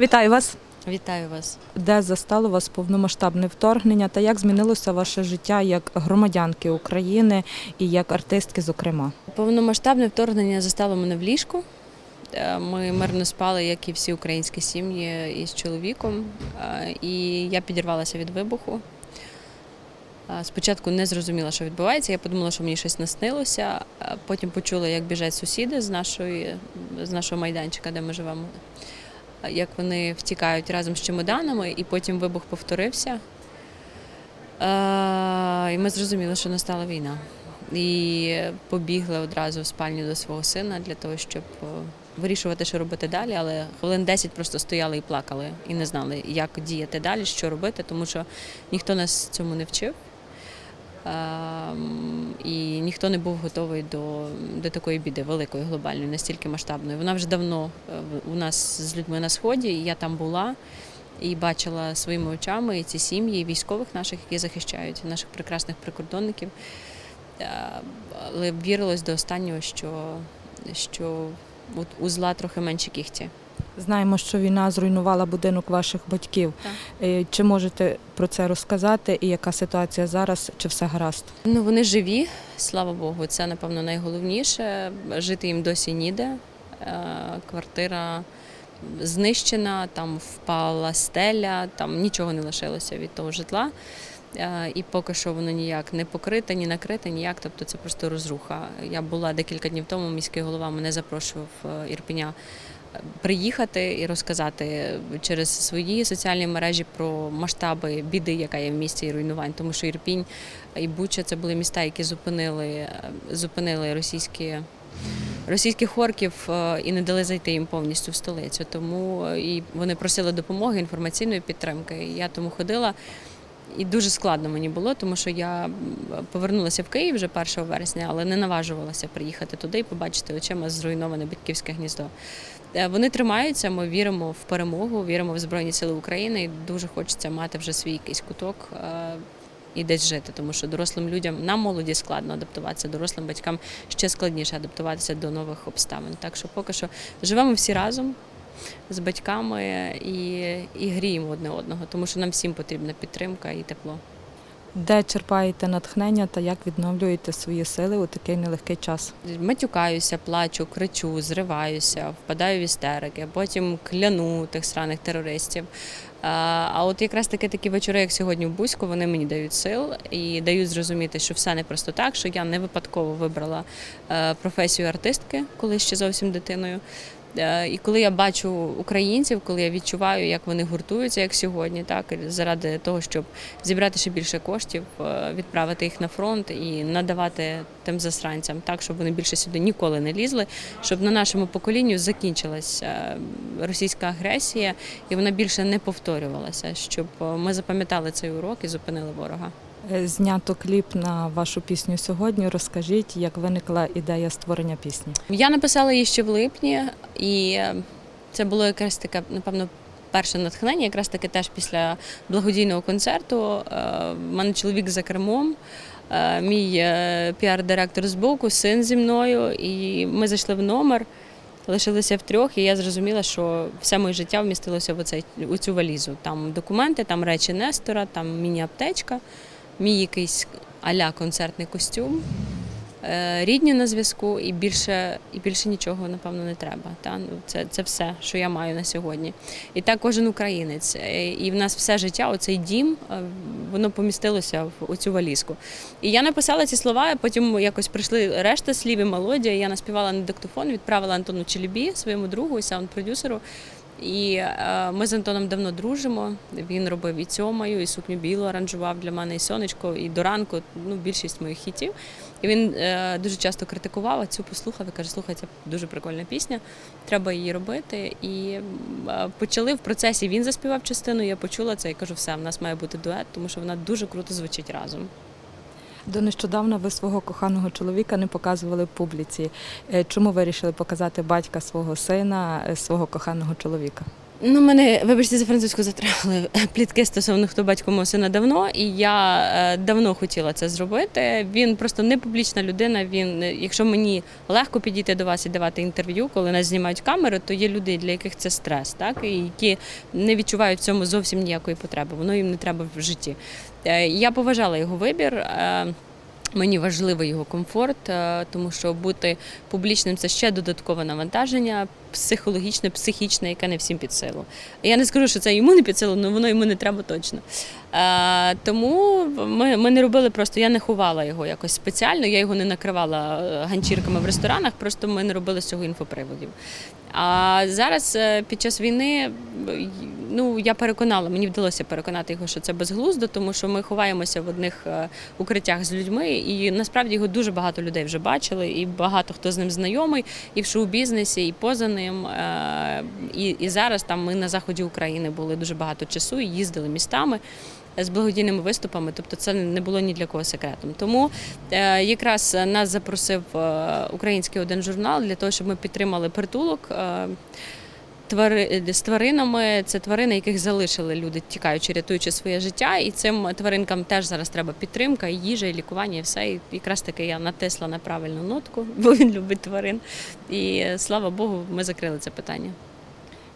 Вітаю вас. Вітаю вас. Де застало вас повномасштабне вторгнення та як змінилося ваше життя як громадянки України і як артистки, зокрема? Повномасштабне вторгнення застало мене в ліжку. Е, Ми мирно спали, як і всі українські сім'ї із чоловіком. Е, І я підірвалася від вибуху. Е, Спочатку не зрозуміла, що відбувається. Я подумала, що мені щось наснилося. Потім почула, як біжать сусіди з, нашої, з нашого майданчика, де ми живемо. Е, Як вони втікають разом з чемоданами, і потім вибух повторився. Е, І ми зрозуміли, що настала війна. І побігли одразу в спальню до свого сина для того, щоб е, вирішувати, що робити далі. Але хвилин 10 просто стояли і плакали, і не знали, як діяти далі, що робити, тому що ніхто нас цьому не вчив. Ем, І ніхто не був готовий до, до такої біди, великої, глобальної, настільки масштабної. Вона вже давно е, у нас з людьми на сході, і я там була і бачила своїми очами і ці сім'ї, і військових наших, які захищають наших прекрасних прикордонників. Е, Але вірилось до останнього, що, що у зла трохи менше кігті. Знаємо, що війна зруйнувала будинок ваших батьків. Так. Е, Чи можете про це розказати і яка ситуація зараз? Чи все гаразд? Ну, вони живі, слава Богу, це напевно найголовніше. Жити їм досі ніде. Е, Квартира знищена, там впала стеля, там нічого не лишилося від того житла. Е, І поки що воно ніяк не покрите, ні накрите, ніяк. Тобто це просто розруха. Я була декілька днів тому, міський голова мене запрошував е, Ірпеня е, приїхати і розказати через свої соціальні мережі про масштаби біди, яка є в місті і руйнувань, тому що Ірпінь і Буча це були міста, які зупинили, зупинили російські. Російських орків е, і не дали зайти їм повністю в столицю. Тому е, і вони просили допомоги, інформаційної підтримки. І я тому ходила. І дуже складно мені було, тому що я повернулася в Київ вже 1 вересня, але не наважувалася приїхати туди і побачити очима зруйноване батьківське гніздо. Е, Вони тримаються, ми віримо в перемогу, віримо в Збройні Сили України. І дуже хочеться мати вже свій якийсь куток і десь жити, тому що дорослим людям нам молоді складно адаптуватися, дорослим батькам ще складніше адаптуватися до нових обставин. Так що поки що живемо всі разом з батьками і, і гріємо одне одного, тому що нам всім потрібна підтримка і тепло. Де черпаєте натхнення та як відновлюєте свої сили у такий нелегкий час? Матюкаюся, плачу, кричу, зриваюся, впадаю в істерики, потім кляну тих сраних терористів. А от якраз таки такі вечори, як сьогодні в Бузьку, вони мені дають сил і дають зрозуміти, що все не просто так, що я не випадково вибрала е, професію артистки, коли ще зовсім дитиною. Е, І коли я бачу українців, коли я відчуваю, як вони гуртуються, як сьогодні, так заради того, щоб зібрати ще більше коштів, е, відправити їх на фронт і надавати тим засранцям, так щоб вони більше сюди ніколи не лізли, щоб на нашому поколінню закінчилася е, російська агресія і вона більше не повторювалася, щоб ми запам'ятали цей урок і зупинили ворога. Е, Знято кліп на вашу пісню сьогодні. Розкажіть, як виникла ідея створення пісні? Я написала її ще в липні, і е, це було якраз таке, напевно, перше натхнення, якраз таки теж після благодійного концерту. Е, В мене чоловік за кермом, е, мій е, піар-директор збоку, син зі мною, і ми зайшли в номер. Лишилися втрьох, і я зрозуміла, що все моє життя вмістилося в оцей, у цю валізу. Там документи, там речі Нестора, там міні-аптечка, мій якийсь а-ля концертний костюм, е, рідні на зв'язку, і більше, і більше нічого, напевно, не треба. Та? Ну, це, це все, що я маю на сьогодні. І так кожен українець. Е, І в нас все життя, оцей дім, е, воно помістилося в цю валізку. І я написала ці слова, потім якось прийшли решта слів і мелодія. Я наспівала на диктофон, відправила Антону Челібі, своєму другу і саунд-продюсеру. І е, ми з Антоном давно дружимо. Він робив і цьомаю, і сукню білу аранжував для мене, і сонечко, і до ранку ну, більшість моїх хітів. І він е, дуже часто критикував, а цю послухав і каже: слухай, це дуже прикольна пісня, треба її робити. І е, почали в процесі. Він заспівав частину, я почула це і кажу, все, в нас має бути дует, тому що вона дуже круто звучить разом. До нещодавно ви свого коханого чоловіка не показували публіці. Е, Чому вирішили показати батька свого сина, е, свого коханого чоловіка? Ну, мене, вибачте, за французьку затримали плітки стосовно хто батько мого сина давно, і я е, давно хотіла це зробити. Він просто не публічна людина. Він, е, якщо мені легко підійти до вас і давати інтерв'ю, коли нас знімають камери, то є люди, для яких це стрес, так і які не відчувають в цьому зовсім ніякої потреби. Воно їм не треба в житті. Е, Я поважала його вибір. е, Мені важливий його комфорт, е, тому що бути публічним це ще додаткове навантаження, психологічне, психічне, яке не всім під силу. Я не скажу, що це йому не під силу, але воно йому не треба точно. Е, тому ми, ми не робили просто, я не ховала його якось спеціально, я його не накривала е, ганчірками в ресторанах, просто ми не робили з цього інфоприводів. А зараз під час війни ну я переконала, мені вдалося переконати його, що це безглуздо, тому що ми ховаємося в одних е, укриттях з людьми, і насправді його дуже багато людей вже бачили, і багато хто з ним знайомий, і в шоу-бізнесі, і поза ним. Е, І, і зараз там ми на заході України були дуже багато часу і їздили містами. З благодійними виступами, тобто це не було ні для кого секретом. Тому е, якраз нас запросив український один журнал для того, щоб ми підтримали притулок. Е, Твари з тваринами це тварини, яких залишили люди, тікаючи, рятуючи своє життя. І цим тваринкам теж зараз треба підтримка, і їжа, і лікування, і все. І якраз таки я натисла на правильну нотку, бо він любить тварин. І е, слава Богу, ми закрили це питання.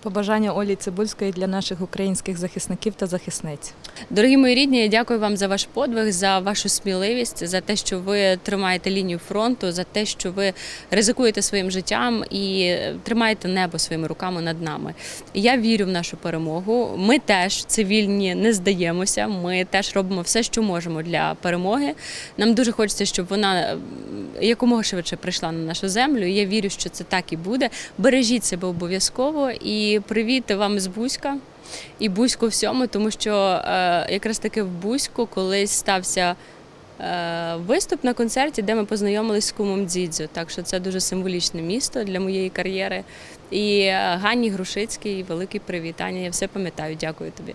Побажання Олі Цибульської для наших українських захисників та захисниць. Дорогі мої рідні, я дякую вам за ваш подвиг, за вашу сміливість, за те, що ви тримаєте лінію фронту, за те, що ви ризикуєте своїм життям і тримаєте небо своїми руками над нами. Я вірю в нашу перемогу. Ми теж цивільні не здаємося. Ми теж робимо все, що можемо для перемоги. Нам дуже хочеться, щоб вона якомога швидше прийшла на нашу землю. Я вірю, що це так і буде. Бережіть себе обов'язково і привіт вам з Бузька і Бузьку всьому, тому що е, якраз таки в Бузьку колись стався е, виступ на концерті, де ми познайомились з кумом Дзідзю. Так що це дуже символічне місто для моєї кар'єри. І е, Ганні Грушицькій привіт. привітання. Я все пам'ятаю. Дякую тобі.